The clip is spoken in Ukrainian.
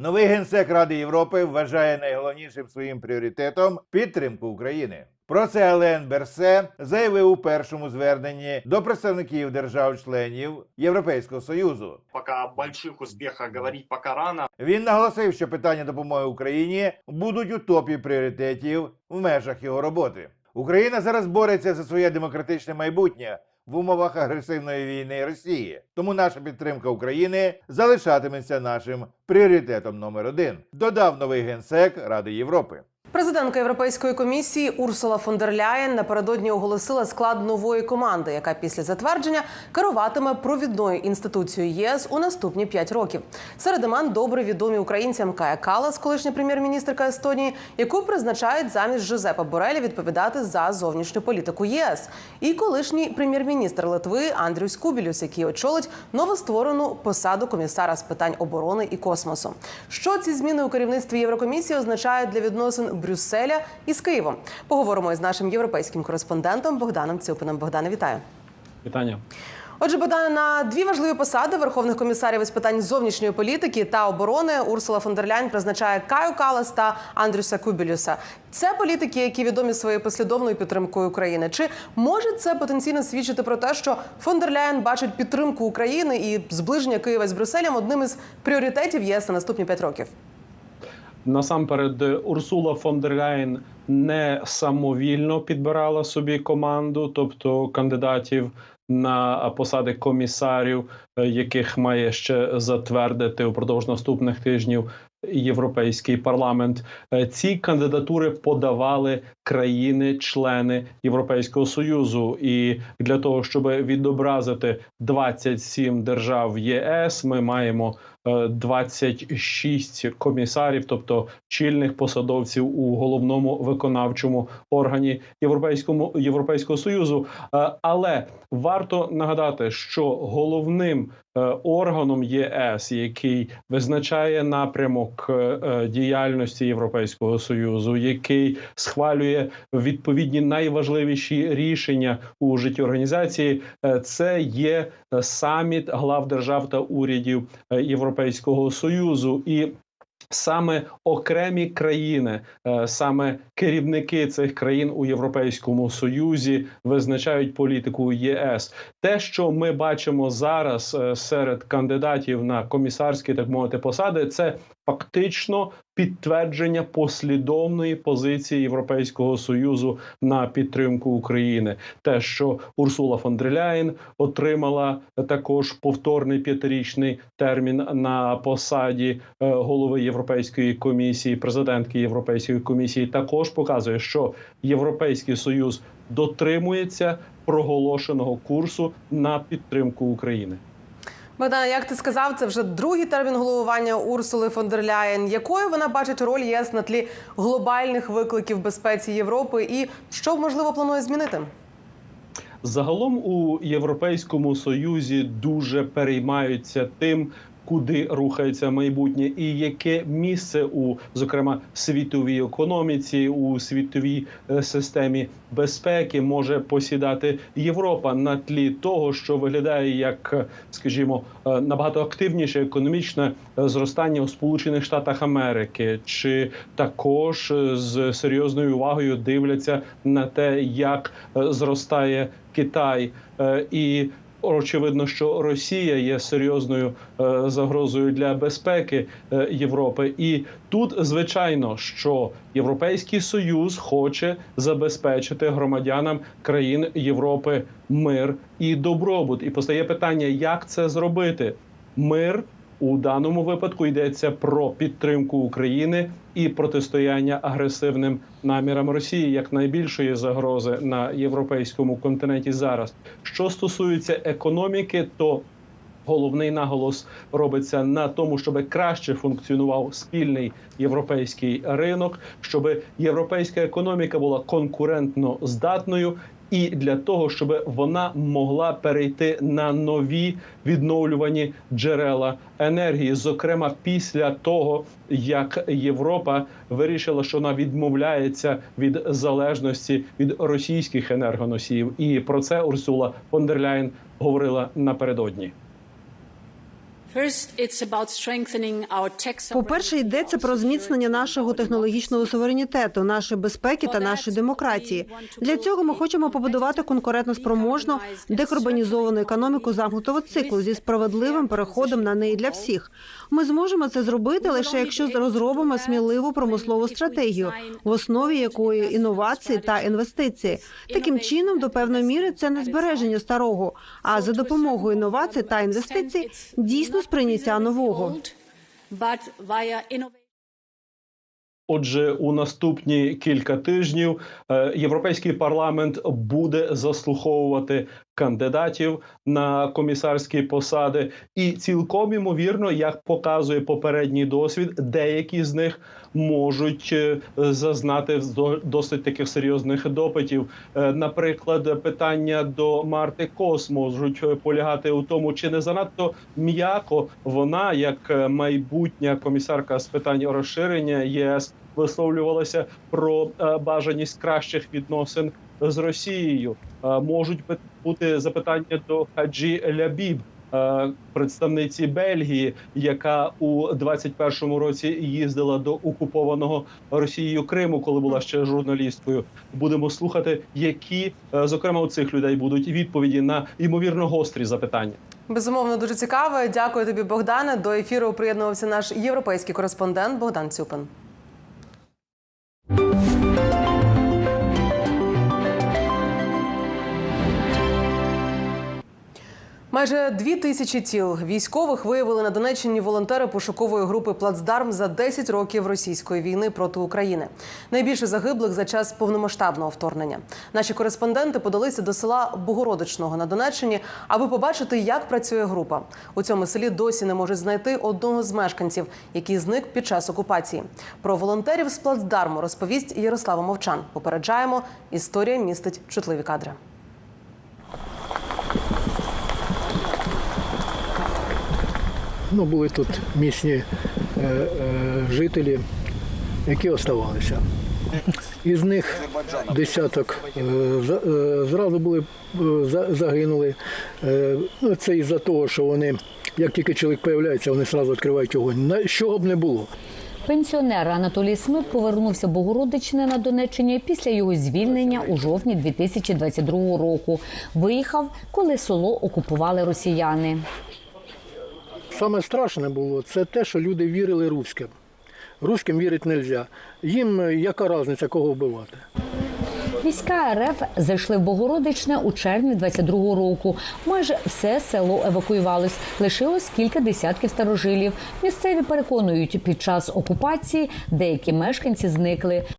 Новий генсек Ради Європи вважає найголовнішим своїм пріоритетом підтримку України. Про це Ален Берсе заявив у першому зверненні до представників держав-членів Європейського союзу. Пока больших успехах говорить пока рано. Він наголосив, що питання допомоги Україні будуть у топі пріоритетів в межах його роботи. Україна зараз бореться за своє демократичне майбутнє в умовах агресивної війни Росії. Тому наша підтримка України залишатиметься нашим пріоритетом номер один. Додав новий генсек Ради Європи. Президентка Європейської комісії Урсула фон дер Ляєн напередодні оголосила склад нової команди, яка після затвердження керуватиме провідною інституцією єС у наступні п'ять років. Серед імен добре відомі українцям Кая Калас, колишня прем'єр-міністрка Естонії, яку призначають замість Жозепа Бореля відповідати за зовнішню політику ЄС, і колишній прем'єр-міністр Литви Андрюс Кубілюс, який очолить новостворену посаду комісара з питань оборони і космосу. Що ці зміни у керівництві Єврокомісії означають для відносин Брюсселя із Києвом? Поговоримо із нашим європейським кореспондентом Богданом Цюпином. Богдане, вітаю. Вітання. Отже, Богдане, на дві важливі посади верховних комісарів із питань зовнішньої політики та оборони Урсула фон дер Ляйн призначає Каю Калас та Андрюса Кубілюса. Це політики, які відомі своєю послідовною підтримкою України. Чи може це потенційно свідчити про те, що фон дер Ляйн бачить підтримку України і зближення Києва з Брюсселем одним із пріоритетів ЄС на наступні п'ять років? Насамперед, Урсула фон дер Ляєн не самовільно підбирала собі команду, тобто кандидатів на посади комісарів, е, яких має ще затвердити упродовж наступних тижнів Європейський парламент. Е, Ці кандидатури подавали країни-члени Європейського союзу, і для того, щоб відобразити 27 держав ЄС, ми маємо 26 комісарів, тобто чільних посадовців у головному виконавчому органі Європейському Європейського союзу. Е, Але варто нагадати, що головним е, органом ЄС, який визначає напрямок е, е, діяльності Європейського союзу, який схвалює відповідні найважливіші рішення у житті організації, е, це є е, саміт глав держав та урядів е, Європейського союзу і. Саме окремі країни, е, саме керівники цих країн у Європейському Союзі визначають політику ЄС. Те, що ми бачимо зараз е, серед кандидатів на комісарські, так мовити, посади, це фактично підтвердження послідовної позиції Європейського союзу на підтримку України. Те, що Урсула фон дер Ляєн отримала також повторний п'ятирічний термін на посаді е, голови Європейської комісії, президентки Європейської комісії, також показує, що Європейський союз дотримується проголошеного курсу на підтримку України. Богдане, як ти сказав, це вже другий термін головування Урсули фон дер Ляєн. Якою вона бачить роль ЄС на тлі глобальних викликів безпеці Європи, і що можливо планує змінити? Загалом у Європейському Союзі дуже переймаються тим. Куди рухається майбутнє, і яке місце у зокрема світовій економіці, у світовій е, системі безпеки може посідати Європа на тлі того, що виглядає як, е, скажімо, е, набагато активніше економічне зростання у Сполучених Штатах Америки, чи також з серйозною увагою дивляться на те, як зростає Китай? І Очевидно, що Росія є серйозною е, загрозою для безпеки е, Європи, і тут звичайно, що Європейський Союз хоче забезпечити громадянам країн Європи мир і добробут. І постає питання, як це зробити? Мир у даному випадку йдеться про підтримку України і протистояння агресивним намірам Росії як найбільшої загрози на європейському континенті зараз. Що стосується економіки, то Головний наголос робиться на тому, щоб краще функціонував спільний європейський ринок, щоб європейська економіка була конкурентно здатною, і для того, щоб вона могла перейти на нові відновлювані джерела енергії, зокрема після того, як Європа вирішила, що вона відмовляється від залежності від російських енергоносіїв, і про це Урсула фон дер Ляєн говорила напередодні. По-перше, йдеться про зміцнення нашого технологічного суверенітету, нашої безпеки та нашої демократії. Для цього ми хочемо побудувати конкурентоспроможну, декарбонізовану економіку замкнутого циклу зі справедливим переходом на неї для всіх. Ми зможемо це зробити лише якщо розробимо сміливу промислову стратегію, в основі якої інновації та інвестиції. Таким чином, до певної міри, це не збереження старого, а за допомогою інновацій та інвестицій дійсно сприйняття нового. Отже, у наступні кілька тижнів е, європейський парламент буде заслуховувати кандидатів на комісарські посади, і цілком ймовірно, як показує попередній досвід, деякі з них можуть е, зазнати до- досить таких серйозних допитів. Е, Наприклад, питання до Марти Кос можуть е, полягати у тому, чи не занадто м'яко вона, як майбутня комісарка з питань розширення ЄС, висловлювалася про е, бажаність кращих відносин з Росією. Е, Можуть бу- бути запитання до Хаджі Лябіб, е, представниці Бельгії, яка у 21-му році їздила до окупованого Росією Криму, коли була ще журналісткою. Будемо слухати, які зокрема у цих людей будуть відповіді на ймовірно гострі запитання. Безумовно, дуже цікаво. Дякую тобі, Богдане. До ефіру приєднувався наш європейський кореспондент Богдан Цюпин. Майже дві тисячі тіл військових виявили на Донеччині волонтери пошукової групи Плацдарм за 10 років російської війни проти України. Найбільше загиблих за час повномасштабного вторгнення. Наші кореспонденти подалися до села Богородичного на Донеччині, аби побачити, як працює група. У цьому селі досі не можуть знайти одного з мешканців, який зник під час окупації. Про волонтерів з плацдарму розповість Ярослава Мовчан. Попереджаємо, історія містить чутливі кадри. Ну, були тут місні е, е, жителі, які оставалися. Із них десяток е, е, зразу були е, загинули. Ну, це із-за того, що вони, як тільки чоловік з'являється, вони одразу відкривають огонь. Що б не було. Пенсіонер Анатолій Смик повернувся в Богородичне на Донеччині після його звільнення у жовтні 2022 року. Виїхав, коли село окупували росіяни. Саме страшне було це те, що люди вірили руським. Руським вірити не можна. Їм е, яка різниця, кого вбивати. Війська РФ зайшли в Богородичне у червні 22 року. Майже все село евакуювалось. Лишилось кілька десятків старожилів. Місцеві переконують, під час окупації деякі мешканці зникли.